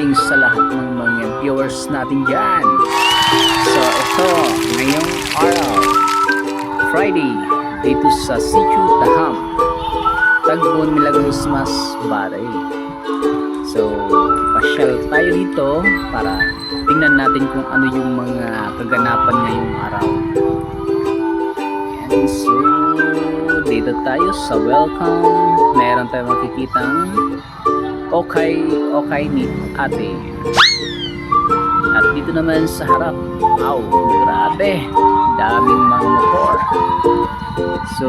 Morning sa lahat ng mga viewers natin dyan. So, ito, ngayong araw, Friday, dito sa Sitio Taham, Tagbon Milagros Mas Baray. So, pasyal tayo dito para tingnan natin kung ano yung mga kaganapan ngayong araw. And so, dito tayo sa welcome. Meron tayong makikitang okay, okay ni ate. At dito naman sa harap, wow, grabe, daming mga motor. So,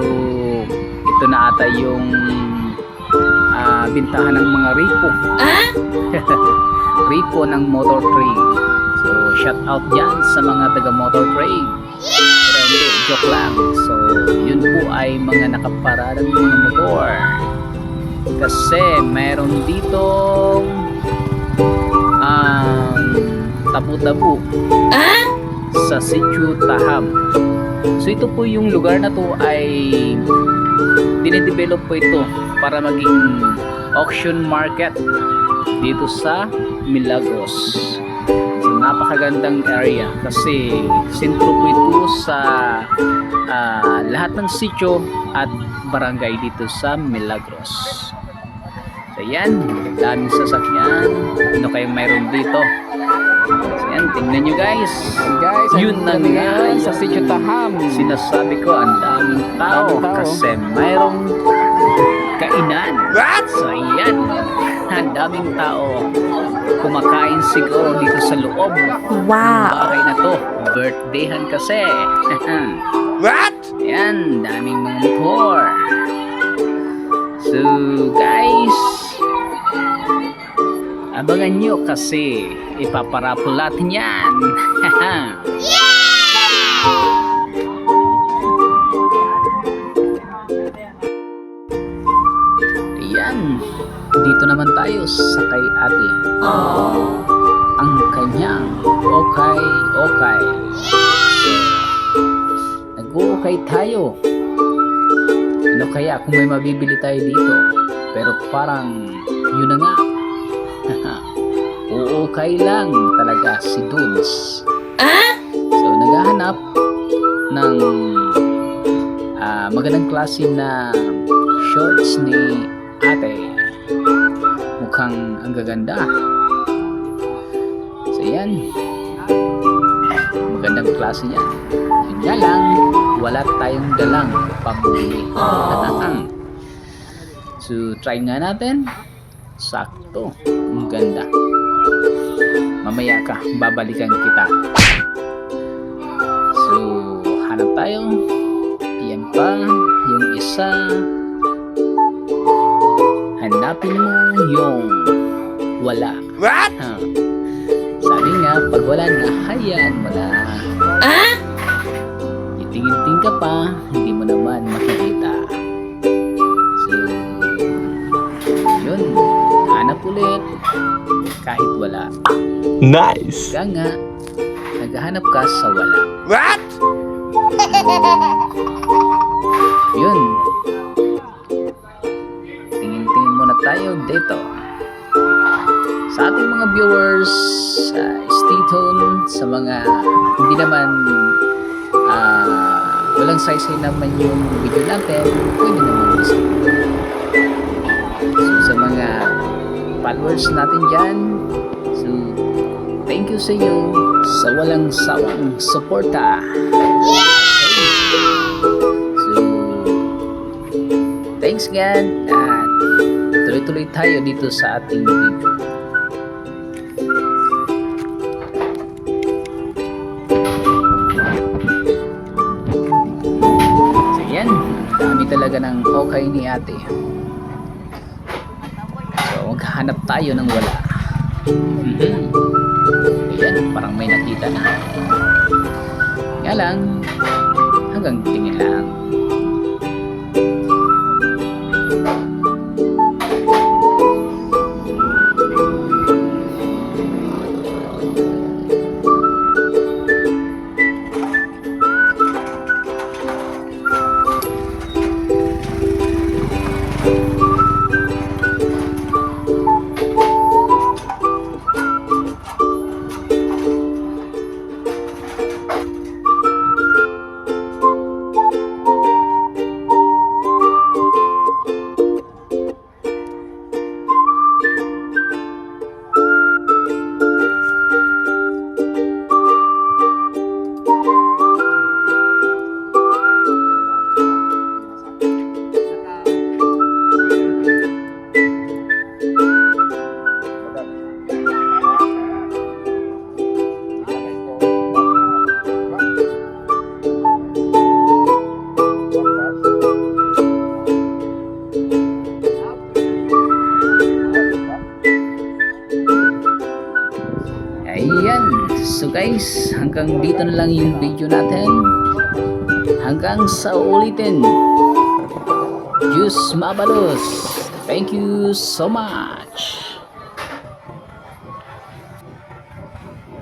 ito na ata yung ah, bintahan ng mga ripo. ripo ng motor trade. So, shout out dyan sa mga taga motor trade. Hindi, joke lang. So, yun po ay mga nakaparadang mga motor. Kasi meron ditong um, tabu-tabu sa Sitio Taham. So ito po yung lugar na to ay dinidevelop po ito para maging auction market dito sa Milagros. Napakagandang area kasi sentro po ito sa ah, lahat ng sitio at barangay dito sa Milagros. So yan, daming sasakyan. Ano kayong mayroon dito? So yan, tingnan nyo guys. Guys, Yun na nga sa Sitio Taham. Sinasabi ko, ang daming tao, tao. kasi mayroong kainan. What? So daming tao kumakain siguro dito sa loob. Wow. Bahay na to, birthdayhan kasi. What? Yan, daming mga motor. So, guys, abangan nyo kasi yan. Yan, tayo sa kay ate. Ang kanyang okay, okay. Nag-okay tayo. Ano kaya kung may mabibili tayo dito? Pero parang yun na nga. okay lang talaga si Dunes. So naghahanap ng ah, magandang klase na shorts ni ate. Mukhang ang gaganda. So yan. Magandang klase yan. Yun nga lang, wala tayong dalang pambili. so, try nga natin. Sakto. Ang ganda. Mamaya ka, babalikan kita. So, hanap tayo. Yan pa. Yung isa. Hanapin mo yung wala. What? Ha. Sabi nga, pag wala na, hayan mo na. Ah? Itingin-ting ka pa, hindi mo naman makikita. So, yun. Hanap ulit. Kahit wala. Nice. Kaya nga, naghahanap ka sa wala. What? Yun. Tayo dito. Sa ating mga viewers, uh, stay tuned sa mga hindi naman ah, walang saysay naman yung video natin, pwede naman listen. So, sa mga followers natin dyan, so, thank you sa iyo sa walang sawang suporta. So, thanks God at tuloy-tuloy tayo dito sa ating video. So, yan. Dami talaga ng okay ni ate. So, maghahanap tayo ng wala. Mhm. Ayan, parang may nakita na. Nga lang, hanggang tingin lang. Guys, hanggang dito na lang yung video natin. Hanggang sa ulitin. Diyos mabalos. Thank you so much.